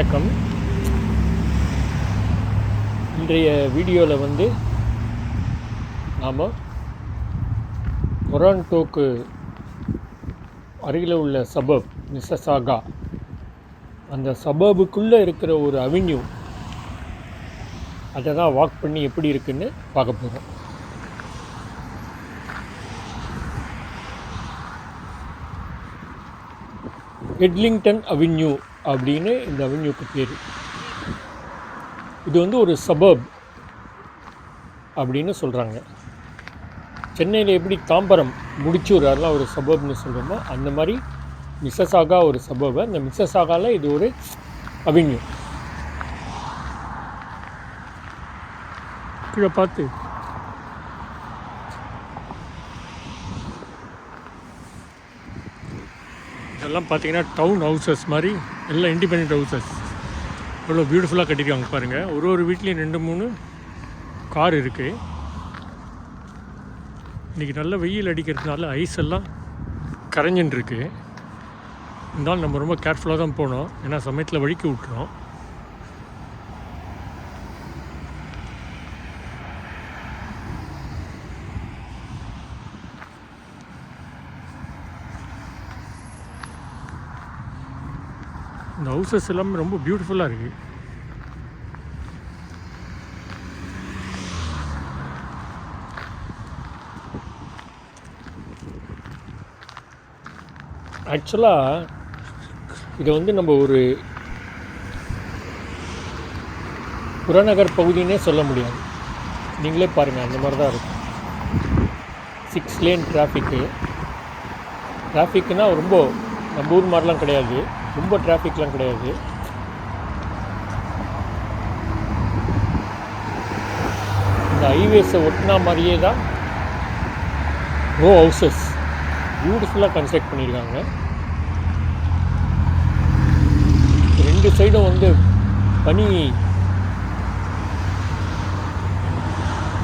வணக்கம். இன்றைய வீடியோவில் வந்து நாம் டொராண்டோக்கு அருகில் உள்ள சபப் மிசசாகா அந்த சபபுக்குள்ளே இருக்கிற ஒரு அவென்யூ அதை தான் வாக் பண்ணி எப்படி இருக்குன்னு பார்க்க போகிறோம் எட்லிங்டன் அவென்யூ அப்படின்னு இந்த அவென்யூக்கு பேர். இது வந்து ஒரு சபர்ப் அப்படின்னு சொல்கிறாங்க சென்னையில் எப்படி தாம்பரம் முடிச்சூர் அதெல்லாம் ஒரு சபர்ப்னு சொல்கிறோமோ அந்த மாதிரி மிஸ்ஸஸாகா ஒரு சபர்பு. அந்த மிசசாகாவில் இது ஒரு அவென்யூ. கீழே பார்த்து. இதெல்லாம் பார்த்தீங்கன்னா டவுன் ஹவுசஸ் மாதிரி எல்லாம் இண்டிபெண்ட் ஹவுசஸ் எவ்வளோ பியூட்டிஃபுல்லாக கட்டியிருக்காங்க பாருங்கள் ஒரு ஒரு வீட்லேயும் ரெண்டு மூணு கார் இருக்குது இன்றைக்கி நல்ல வெயில் அடிக்கிறதுனால ஐஸ் எல்லாம் கரைஞ்சின்னு இருக்குது இருந்தாலும் நம்ம ரொம்ப கேர்ஃபுல்லாக தான் போனோம். ஏன்னா சமயத்தில் வழுக்கி விட்டுறோம் இந்த ஹவுசஸ் எல்லாமே ரொம்ப பியூட்டிஃபுல்லாக இருக்குது ஆக்சுவலாக இதை வந்து நம்ம ஒரு புறநகர் பகுதினே சொல்ல முடியாது. நீங்களே பாருங்கள் அந்த மாதிரி தான் இருக்கும். சிக்ஸ் லேன் டிராஃபிக்கு டிராஃபிக்னால் ரொம்ப நம்ம ஊர் மாதிரிலாம் கிடையாது. ரொம்ப டிராஃபிக்லாம் கிடையாது. இந்த ஹைவேஸை ஒட்டினா மாதிரியே தான் ரோ ஹவுசஸ் பியூட்டிஃபுல்லாக கன்ஸ்ட்ரக்ட் பண்ணியிருக்காங்க. ரெண்டு சைடும் வந்து பனி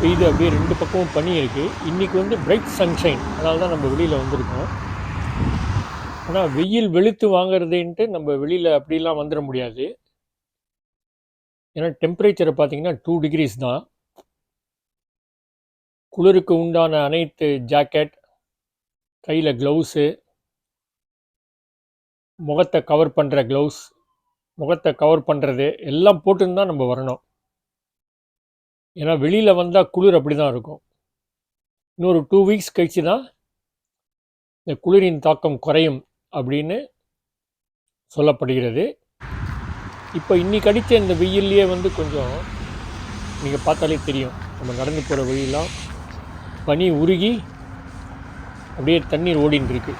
பெய்து அப்படியே ரெண்டு பக்கமும் பனி இருக்குது இன்றைக்கி வந்து பிரைட் சன்ஷைன் அதனால தான் நம்ம வெளியில் வந்திருக்கோம். ஆனால் வெயில் வெளுத்து வாங்குறதுன்ட்டு நம்ம வெளியில் அப்படிலாம் வந்துட முடியாது. ஏன்னா டெம்பரேச்சரை பார்த்தீங்கன்னா டூ டிகிரிஸ் தான். குளிருக்கு உண்டான அனைத்து ஜாக்கெட் கையில் க்ளவுஸு முகத்தை கவர் பண்ணுற க்ளவுஸ் முகத்தை கவர் பண்ணுறது எல்லாம் போட்டுன்னு தான் நம்ம வரணும். ஏன்னா வெளியில் வந்தால் குளிர் அப்படி தான் இருக்கும். இன்னொரு டூ வீக்ஸ் கழிச்சு தான் இந்த குளிரின் தாக்கம் குறையும். அப்படின்னு சொல்லப்படுகிறது. இப்போ இன்னைக்கு அடித்த இந்த வெயில்லையே வந்து கொஞ்சம் நீங்கள் பார்த்தாலே தெரியும். நம்ம நடந்து போகிற வழியெல்லாம் பனி உருகி அப்படியே தண்ணீர் ஓடின்னு இருக்கு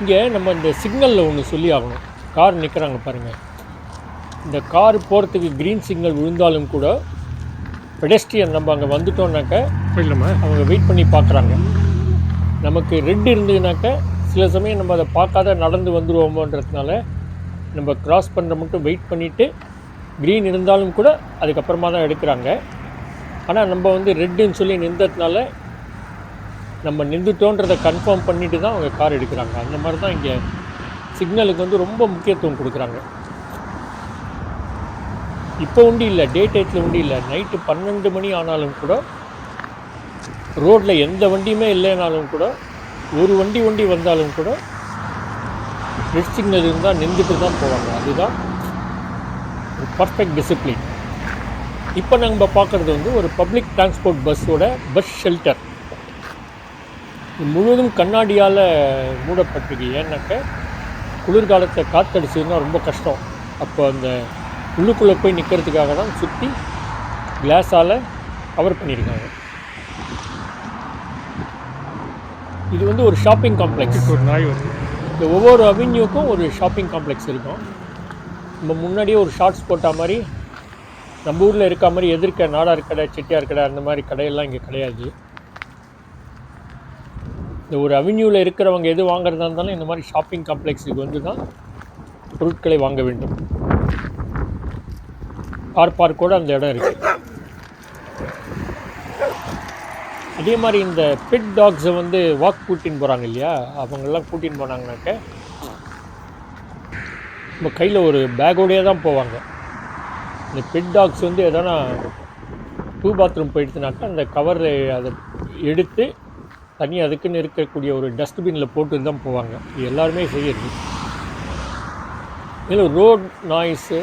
இங்கே நம்ம இந்த சிக்னலில் ஒன்று சொல்லி ஆகணும். கார் நிற்கிறாங்க பாருங்கள் இந்த கார் போகிறதுக்கு க்ரீன் சிக்னல் விழுந்தாலும் கூட பெடஸ்ட்ரியன் நம்ம அங்கே வந்துட்டோம்னாக்க போயிடலாமா? அவங்க வெயிட் பண்ணி பார்க்குறாங்க. நமக்கு ரெட் இருந்ததுனாக்கா சில சமயம் நம்ம அதை பார்க்காத நடந்து வந்துடுவோமோன்றதுனால நம்ம கிராஸ் பண்ணுற மட்டும் வெயிட் பண்ணிவிட்டு க்ரீன் இருந்தாலும் கூட அதுக்கப்புறமா தான் எடுக்கிறாங்க. ஆனால் நம்ம வந்து ரெட்டுன்னு சொல்லி நின்றதுனால நம்ம நின்றுட்டோன்றதை கன்ஃபார்ம் பண்ணிட்டு தான் அவங்க கார் எடுக்கிறாங்க. அந்த மாதிரி தான் இங்கே சிக்னலுக்கு வந்து ரொம்ப முக்கியத்துவம் கொடுக்குறாங்க. இப்போ உண்டு இல்லை டே டைத்தில் உண்டு இல்லை நைட்டு பன்னெண்டு மணி ஆனாலும் கூட ரோட்டில் எந்த வண்டியுமே இல்லைனாலும் கூட ஒரு வண்டி வண்டி வந்தாலும் கூட ரெட் சிக்னல் இருந்தால் நின்றுட்டு தான் போவாங்க. அதுதான் ஒரு பர்ஃபெக்ட் டிசிப்ளின் இப்போ நம்ம பார்க்குறது வந்து ஒரு பப்ளிக் டிரான்ஸ்போர்ட் பஸ்ஸோட பஸ் ஷெல்டர் முழுவதும் கண்ணாடியால் மூடப்பட்டிருக்கு. ஏன்னாக்க குளிர்காலத்தை காத்தடிச்சதுன்னா ரொம்ப கஷ்டம். அப்போ அந்த உள்ளுக்குள்ளே போய் நிற்கிறதுக்காக தான் சுற்றி கிளாஸால் கவர் பண்ணியிருக்காங்க. இது வந்து ஒரு ஷாப்பிங் காம்ப்ளெக்ஸ் ஒரு நாய் வருது. இந்த ஒவ்வொரு அவென்யூக்கும் ஒரு ஷாப்பிங் காம்ப்ளெக்ஸ் இருக்கும். நம்ம முன்னாடியே ஒரு ஷார்ட்ஸ் போட்ட மாதிரி நம்ம ஊரில் இருக்க மாதிரி எதிர்க்க நாடார் கடை செட்டியார் கடை அந்த மாதிரி கடையெல்லாம் இங்கே கிடையாது. இந்த ஒரு அவென்யூவில் இருக்கிறவங்க எது வாங்குறதா இருந்தாலும் இந்த மாதிரி ஷாப்பிங் காம்ப்ளெக்ஸுக்கு வந்து தான் பொருட்களை வாங்க வேண்டும். கார் பார்க்கோட அந்த இடம் இருக்குது அதே மாதிரி இந்த பெட் டாக்ஸை வந்து வாக் கூட்டின்னு போகிறாங்க இல்லையா? அவங்கெல்லாம் கூட்டின்னு போனாங்கனாக்க நம்ம கையில் ஒரு பேக்கோடையே தான் போவாங்க. இந்த பெட் டாக்ஸ் வந்து எதனா டூ பாத்ரூம் போயிடுச்சுனாக்கா அந்த கவர் அதை எடுத்து தனி அதுக்குன்னு இருக்கக்கூடிய ஒரு டஸ்ட்பினில் போட்டு தான் போவாங்க. இது எல்லாருமே செய்யறது. இதில் ரோட் நாய்ஸு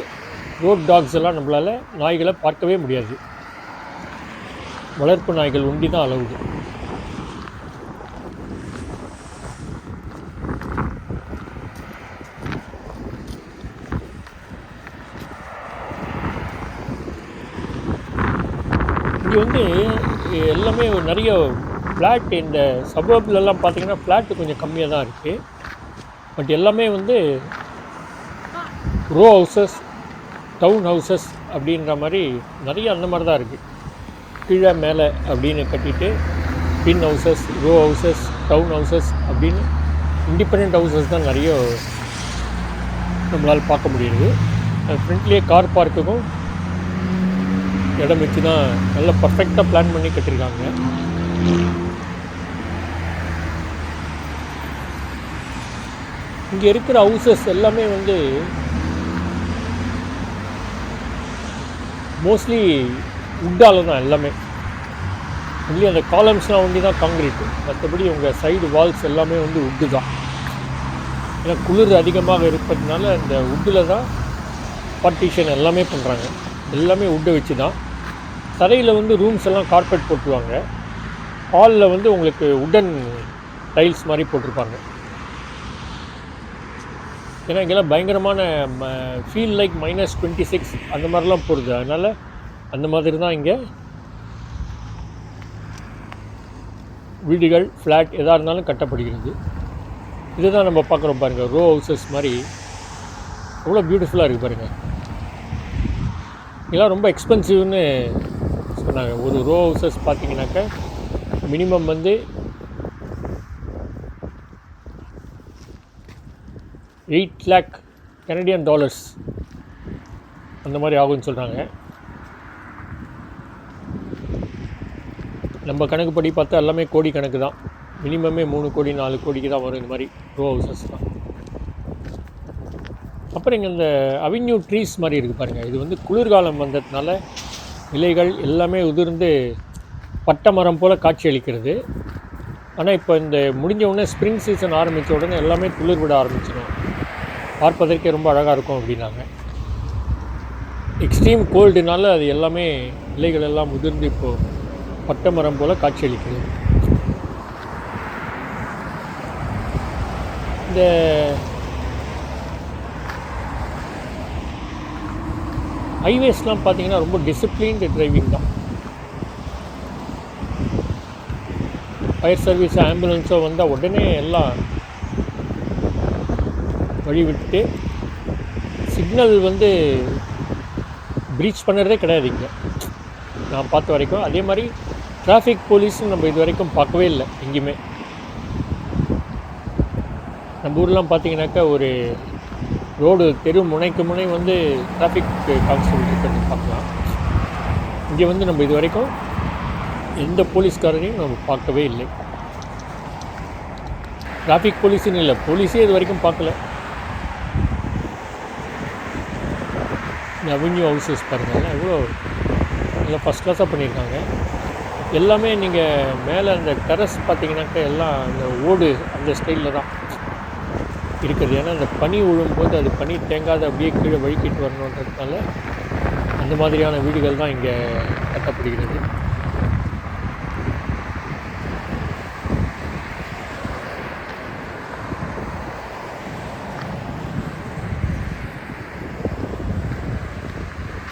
ரோட் டாக்ஸ் எல்லாம் நம்மளால் நாய்களை பார்க்கவே முடியாது. வளர்ப்பு நாய்கள் உண்டி தான் அளவுது இங்கே வந்து எல்லாமே நிறைய ஃப்ளாட் இந்த சபர்ப்லலாம் பார்த்தீங்கன்னா ஃப்ளாட்டு கொஞ்சம் கம்மியாக தான் இருக்குது பட் எல்லாமே வந்து ரோ ஹவுசஸ் டவுன் ஹவுசஸ் அப்படின்ற மாதிரி நிறைய அந்த மாதிரி தான் இருக்குது கீழே மேலே அப்படின்னு கட்டிட்டு பின் houses row houses town houses அப்படின்னு இண்டிபெண்ட் ஹவுசஸ் தான் நிறைய நம்மளால் பார்க்க முடியுது. ஃப்ரண்ட்லேயே கார் பார்க்குக்கும் இடம் வச்சு தான் நல்லா பர்ஃபெக்டாக பிளான் பண்ணி கட்டியிருக்காங்க. இங்கே இருக்கிற ஹவுசஸ் எல்லாமே வந்து மோஸ்ட்லி உட்டால் தான் எல்லாமே. ஒன்லி அந்த காலம்ஸ்லாம் ஒண்டி தான் காங்கிரீட்டு மற்றபடி உங்கள் சைடு வால்ஸ் எல்லாமே வந்து உட்டு தான். ஏன்னா குளிர் அதிகமாக இருப்பதுனால அந்த உட்டில் தான் பார்ட்டிஷன் எல்லாமே பண்ணுறாங்க எல்லாமே உட்டை வச்சு தான் தரையில் வந்து ரூம்ஸ் எல்லாம் கார்பெட் போட்டுருவாங்க. ஹாலில் வந்து உங்களுக்கு உடன் டைல்ஸ் மாதிரி போட்டிருப்பாங்க. ஏன்னா இங்கெல்லாம் பயங்கரமான feel like minus twenty six அந்த மாதிரிலாம் போடுது. அதனால் அந்த மாதிரி தான் இங்கே வீடுகள் ஃப்ளாட் எதாக இருந்தாலும் கட்டப்படுகிறது. இதுதான் நம்ம பார்க்குறோம் பாருங்கள் ரோ ஹவுசஸ் மாதிரி. அவ்வளோ பியூட்டிஃபுல்லாக இருக்குது பாருங்கள் இதெல்லாம் ரொம்ப எக்ஸ்பென்சிவ்னு சொன்னாங்க. ஒரு ரோ ஹவுசஸ் பார்த்தீங்கன்னாக்கா மினிமம் வந்து எயிட் லேக் கனடியன் டாலர்ஸ் அந்த மாதிரி ஆகும்னு சொல்கிறாங்க நம்ம கணக்குப்படி பார்த்தா எல்லாமே கோடி கணக்கு தான். மினிமமே மூணு கோடி நாலு கோடிக்கு தான் வரும் இந்த மாதிரி ரோ ஹவுசஸ் தான் அப்புறம் இங்கே இந்த அவென்யூ ட்ரீஸ் மாதிரி இருக்குது பாருங்கள் இது வந்து குளிர்காலம் வந்ததுனால இலைகள் எல்லாமே உதிர்ந்து பட்டை மரம் போல் காட்சி அளிக்கிறது. ஆனால் இப்போ இந்த முடிஞ்ச உடனே ஸ்ப்ரிங் சீசன் ஆரம்பித்த உடனே எல்லாமே துளிர் விட ஆரம்பிச்சிடும் பார்ப்பதற்கே ரொம்ப அழகாக இருக்கும் அப்படின்னாங்க. எக்ஸ்ட்ரீம் கோல்டுனால அது எல்லாமே இலைகள் எல்லாம் உதிர்ந்து இப்போது பட்டை மரம் போல் காட்சியளிக்கிறது. இந்த ஹைவேஸ்லாம் பார்த்தீங்கன்னா ரொம்ப டிசிப்ளின்டு டிரைவிங் தான். ஃபயர் சர்வீஸ் ஆம்புலன்ஸோ வந்தால் உடனே எல்லாம் வழி விட்டு சிக்னல் வந்து ப்ரீச் பண்ணுறதே கிடையாது இங்கே. நான் பார்த்த வரைக்கும் அதே மாதிரி டிராஃபிக் போலீஸும் நம்ம இது வரைக்கும் பார்க்கவே இல்லை எங்கேயுமே. நம்ம ஊர்லாம் பார்த்தீங்கன்னாக்கா ஒரு ரோடு தெரு முனைக்கு முனை வந்து டிராஃபிக் கான்ஸ்டபிள் இருக்கிறது பார்க்கலாம். இங்கே வந்து நம்ம இது வரைக்கும் எந்த போலீஸ்காரரையும் நம்ம பார்க்கவே இல்லை. டிராஃபிக் போலீஸுன்னு இல்லை போலீஸே இது வரைக்கும் பார்க்கல. இந்த அவென்யூ ஹவுசஸ் பாருங்கள் எவ்வளோ நல்லா ஃபஸ்ட் கிளாஸாக பண்ணியிருக்காங்க. எல்லாமே நீங்கள் மேலே அந்த டெரஸ் பார்த்தீங்கன்னாக்கா எல்லாம் அந்த ஓடு அந்த ஸ்டைலில் தான் இருக்குது. ஏன்னா அந்த பனி விழும்போது அது பனி தேங்காத அப்படியே கீழே வழுக்கிட்டு வரணுன்றதுனால அந்த மாதிரியான வீடுகள் தான் இங்கே கட்டப்படுகிறது.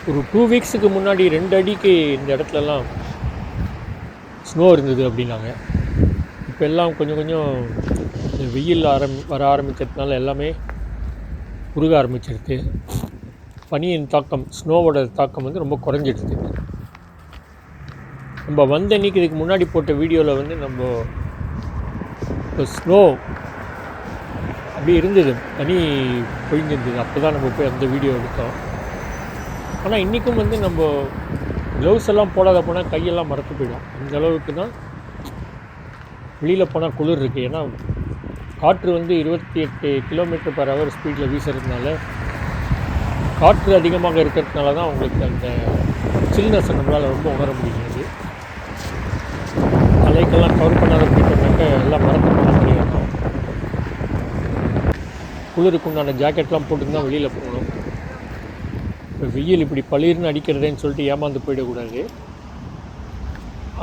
ஒரு டூ வீக்ஸுக்கு முன்னாடி ரெண்டு அடிக்கு இந்த இடத்துலலாம் ஸ்னோ இருந்தது அப்படின்னாங்க. இப்போ எல்லாம் கொஞ்சம் கொஞ்சம் வெயில் ஆரம் வர ஆரம்பித்ததுனால எல்லாமே உருக ஆரம்பிச்சிருக்கு பனியின் தாக்கம் ஸ்னோவோட தாக்கம் வந்து ரொம்ப குறைஞ்சிடுது நம்ம வந்த அன்றைக்கி இதுக்கு முன்னாடி போட்ட வீடியோவில் வந்து நம்ம இப்போ ஸ்னோ அப்படி இருந்தது. பனி பொழிஞ்சிருந்தது. அப்போ தான் நம்ம போய் அந்த வீடியோ எடுத்தோம். ஆனால் இன்றைக்கும் வந்து நம்ம க்ளவுஸ் எல்லாம் போடாத போனால் கையெல்லாம் மறத்து போயிடும். அந்த அளவுக்கு தான் வெளியில் போனால் குளிர் இருக்குது ஏன்னா காற்று வந்து இருபத்தி எட்டு கிலோமீட்டர் பர் ஹவர் ஸ்பீடில் வீசுறதுனால காற்று அதிகமாக இருக்கிறதுனால தான் உங்களுக்கு அந்த சில்னஸ் நம்மளால் ரொம்ப உணர முடியாது அலைக்கெல்லாம் கவர் பண்ணாத போயிட்டோம்னாக்க எல்லாம் மறந்து போன மாதிரி இருக்கும் குளிருக்கு உண்டான ஜாக்கெட்லாம் போட்டு தான் வெளியில் போகணும். இப்போ வெயில் இப்படி பளிர்னு அடிக்கிறதேன்னு சொல்லிட்டு ஏமாந்து போயிடக்கூடாது.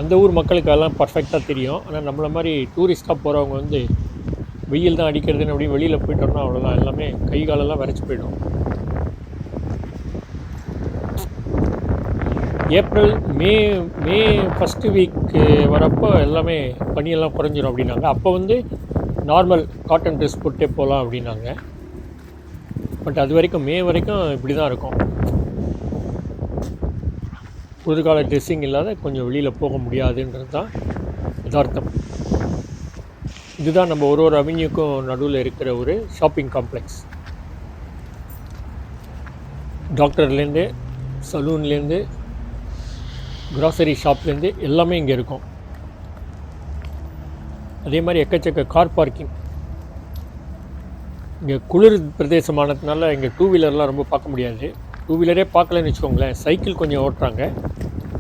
அந்த ஊர் மக்களுக்கு அதெல்லாம் பர்ஃபெக்டாக தெரியும். ஆனால் நம்மளை மாதிரி டூரிஸ்ட்டாக போகிறவங்க வந்து வெயில் தான் அடிக்கிறதுன்னு அப்படியே வெளியில் போயிட்டோம்னா அவ்வளோதான் எல்லாமே கை காலெல்லாம் வரைச்சி போயிடும். April May May first week வரப்போ எல்லாமே பனியெல்லாம் குறைஞ்சிரும் அப்படின்னாங்க. அப்போ வந்து நார்மல் காட்டன் ட்ரெஸ் போட்டே போகலாம் அப்படின்னாங்க. பட் அது வரைக்கும் மே வரைக்கும் இப்படி தான் இருக்கும். புதுகால ட்ரெஸ்ஸிங் இல்லாத கொஞ்சம் வெளியில் போக முடியாதுன்றது தான் யதார்த்தம். இதுதான் நம்ம ஒரு ஒரு அவென்யூக்கும் நடுவில் இருக்கிற ஒரு ஷாப்பிங் காம்ப்ளெக்ஸ் டாக்டர்லேருந்து சலூன்லேருந்து க்ராசரி ஷாப்லேருந்து எல்லாமே இங்கே இருக்கும். அதே மாதிரி எக்கச்சக்க கார் பார்க்கிங் இங்கே குளிர் பிரதேசமானதுனால இங்கே டூ வீலர்லாம் ரொம்ப பார்க்க முடியாது. டூ வீலரே பார்க்கலன்னு வச்சுக்கோங்களேன். சைக்கிள் கொஞ்சம் ஓட்டுறாங்க.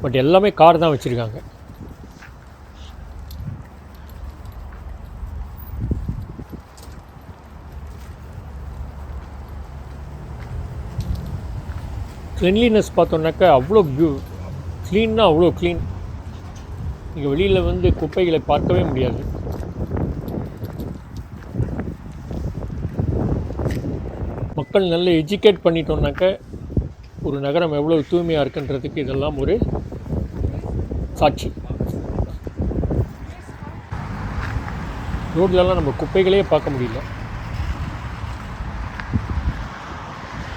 பட் எல்லாமே கார் தான் வச்சுருக்காங்க. க்ளென்லினஸ் பார்த்தோன்னாக்கா அவ்வளோ பியூ க்ளீன்னா அவ்வளோ க்ளீன் இங்கே வெளியில் வந்து குப்பைகளை பார்க்கவே முடியாது. மக்கள் நல்ல எஜுகேட் பண்ணிட்டோம்னாக்க ஒரு நகரம் எவ்வளோ தூய்மையாக இருக்குன்றதுக்கு இதெல்லாம் ஒரு சாட்சி. ரோட்லலாம் நம்ம குப்பைகளே பார்க்க முடியல.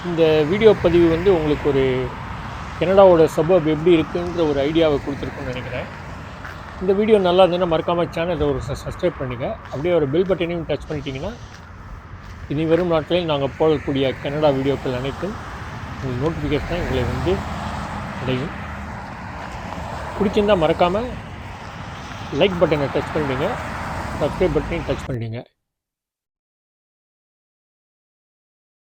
இந்த வீடியோ பதிவு வந்து உங்களுக்கு ஒரு கனடாவோட சபப் எப்படி இருக்குன்ற ஒரு ஐடியாவை கொடுத்துருக்குன்னு நினைக்கிறேன். இந்த வீடியோ நல்லா இருந்ததுன்னா மறக்காமல் சேனலை ஒரு சப்ஸ்கிரைப் பண்ணுங்கள் அப்படியே ஒரு பெல் பட்டனையும் டச் பண்ணிட்டீங்கன்னா இனி வரும் நாட்களில் நாங்கள் போடக்கூடிய கனடா வீடியோக்கள் அனைத்தும் உங்கள் நோட்டிஃபிகேஷன் உங்களை வந்து அடையும். பிடிச்சிருந்தால் மறக்காமல் லைக் பட்டனை டச் பண்ணிடுங்க. சப்ஸ்கிரைப் பட்டனையும் டச் பண்ணிடுங்க.